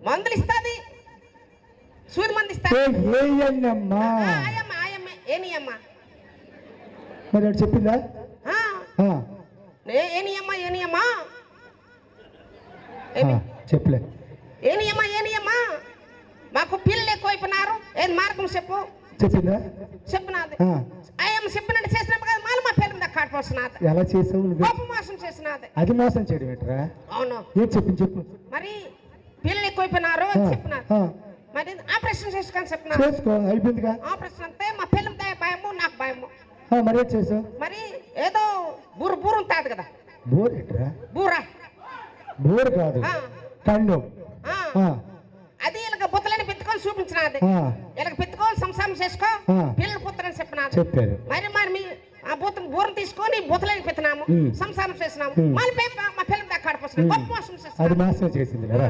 మందులు ఇస్తాది సూది మంది అమ్మ? మరి చెప్పిందా? ఆ, ఆ, నే ఏని అమ్మ ఏని అమ్మ? ఆ, ఏమి? చెప్పులే. ఏని అమ్మ ఏని అమ్మ? మాకు పిల్లలు ఎక్కువైపోయినారు ఏం మార్గం చెప్పు? చెప్పిందా? చెప్పినది ఆ, ఆయమ్మ చెప్పినట్టు చేసినప్పుడు కదా మళ్ళీ మా పిల్లల దగ్గర కాటిపోతున్నది ఎలా చేసావు మోసం చేసినది. అది మోసం చేయడం ఏంట్రా? అవును. ఏం చెప్పు పిల్లలు ఎక్కువైపోయినారు అని చెప్పినారు. ఆ, మరి ఆపరేషన్ చేసుకొని చెప్పినారు. చేసుకో అయిపోయిందిగా ఆపరేషన్ అంటే మా పిల్లల భయము నాకు భయము. మరి ఏం చేసావు? మరి ఏదో బూరు బూరు ఉంటుంది కదా. బోర్ ఏంట్రా? బూరా. బోర్ కాదు. కండం అది ఇలాగ బుత్తలని పెట్టుకొని చూపించినది. ఇలాగ పెట్టుకొని సంసారం చేసుకో. పిల్లలు పుత్రని చెప్పినాది. చెప్పారు. మరి మరి మీ ఆ బూత బూరను తీసుకొని బుత్తలని పెట్టినాము ఉమ్. సంసారం చేసినాము. మళ్ళీ మా పిల్లల దగ్గర కాడిపోతున్నాం ఉమ్. గొప్ప మాసం చేసింది కదా.